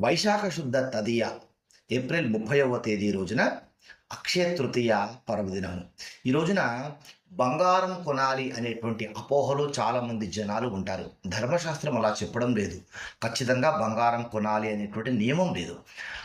వైశాఖ శుద్ధ తదియ ఏప్రిల్ ముప్పైవ తేదీ రోజున అక్షయ తృతీయ పర్వదినము. ఈ రోజున బంగారం కొనాలి అనేటువంటి అపోహలో చాలామంది జనాలు ఉంటారు. ధర్మశాస్త్రం అలా చెప్పడం లేదు. ఖచ్చితంగా బంగారం కొనాలి అనేటువంటి నియమం లేదు.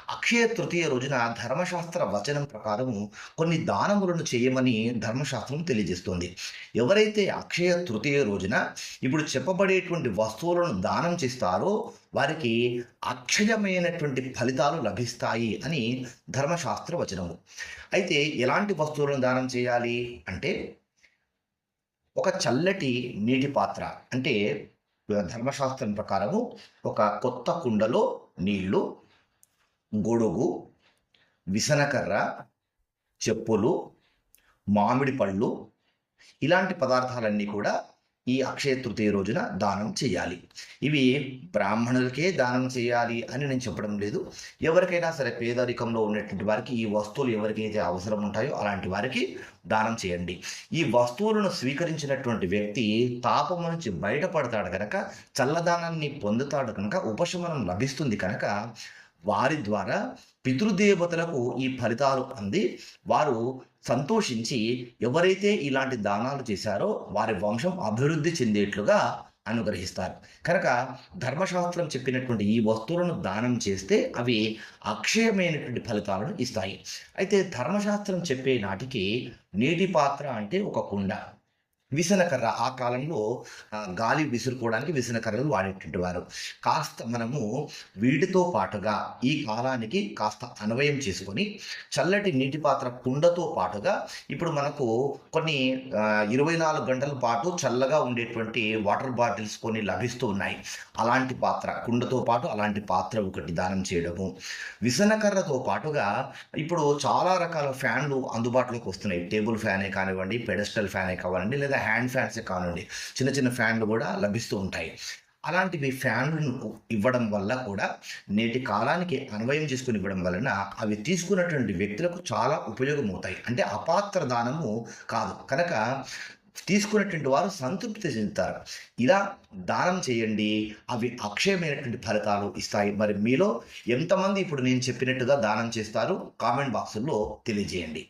అక్షయ తృతీయ రోజున ధర్మశాస్త్ర వచనం ప్రకారము కొన్ని దానములను చేయమని ధర్మశాస్త్రం తెలియజేస్తుంది. ఎవరైతే అక్షయ తృతీయ రోజున ఇప్పుడు చెప్పబడేటువంటి వస్తువులను దానం చేస్తారో వారికి అక్షయమైనటువంటి ఫలితాలు లభిస్తాయి అని ధర్మశాస్త్ర వచనము. అయితే ఎలాంటి వస్తువులను దానం చేయాలి? అంటే ఒక చల్లటి నీటి పాత్ర. అంటే ధర్మశాస్త్రం ప్రకారము ఒక కొత్త కుండలో నీళ్ళు గొడుగు విసనకర్ర చెప్పులు మామిడి పళ్ళు ఇలాంటి పదార్థాలన్నీ కూడా ఈ అక్షయ తృతీయ రోజున దానం చేయాలి. ఇవి బ్రాహ్మణులకే దానం చేయాలి అని నేను చెప్పడం లేదు. ఎవరికైనా సరే పేదరికంలో ఉన్నటువంటి వారికి ఈ వస్తువులు ఎవరికైతే అవసరం ఉంటాయో అలాంటి వారికి దానం చేయండి. ఈ వస్తువులను స్వీకరించినటువంటి వ్యక్తి తాపము నుంచి బయటపడతాడు కనుక చల్లదానాన్ని పొందుతాడు కనుక ఉపశమనం లభిస్తుంది కనుక వారి ద్వారా పితృదేవతలకు ఈ ఫలితాలు అంది. వారు సంతోషించి ఎవరైతే ఇలాంటి దానాలు చేశారో వారి వంశం అభివృద్ధి చెందేట్లుగా అనుగ్రహిస్తారు. కనుక ధర్మశాస్త్రం చెప్పినటువంటి ఈ వస్తువులను దానం చేస్తే అవి అక్షయమైనటువంటి ఫలితాలను ఇస్తాయి. అయితే ధర్మశాస్త్రం చెప్పే నాటికి నీటి పాత్ర అంటే ఒక కుండ. విసనకర్ర ఆ కాలంలో గాలి విసురుకోవడానికి విసనకర్రలు వాడేటువంటి వారు కాస్త మనము వీటితో పాటుగా ఈ కాలానికి కాస్త అన్వయం చేసుకొని చల్లటి నీటి పాత్ర కుండతో పాటుగా ఇప్పుడు మనకు కొన్ని ఇరవై నాలుగు గంటల పాటు చల్లగా ఉండేటువంటి వాటర్ బాటిల్స్ కొన్ని లభిస్తూ ఉన్నాయి. అలాంటి పాత్ర కుండతో పాటు అలాంటి పాత్ర ఒకటి దానం చేయడము. విసనకర్రతో పాటుగా ఇప్పుడు చాలా రకాల ఫ్యాన్లు అందుబాటులోకి వస్తున్నాయి. టేబుల్ ఫ్యానే కానివ్వండి పెడస్టల్ ఫ్యానే కానివ్వండి లేదా హ్యాండ్ ఫ్యాన్సే కానివ్వండి చిన్న చిన్న ఫ్యాన్లు కూడా లభిస్తూ ఉంటాయి. అలాంటివి ఫ్యాన్లను ఇవ్వడం వల్ల కూడా నేటి కాలానికి అన్వయం చేసుకుని ఇవ్వడం వలన అవి తీసుకున్నటువంటి వ్యక్తులకు చాలా ఉపయోగం అవుతాయి అంటే అపాత్ర దానము కాదు. కనుక తీసుకున్నటువంటి వారు సంతృప్తి చెందుతారు. ఇలా దానం చేయండి. అవి అక్షయమైనటువంటి ఫలితాలు ఇస్తాయి. మరి మీలో ఎంతమంది ఇప్పుడు నేను చెప్పినట్టుగా దానం చేస్తారు? కామెంట్ బాక్సుల్లో తెలియజేయండి.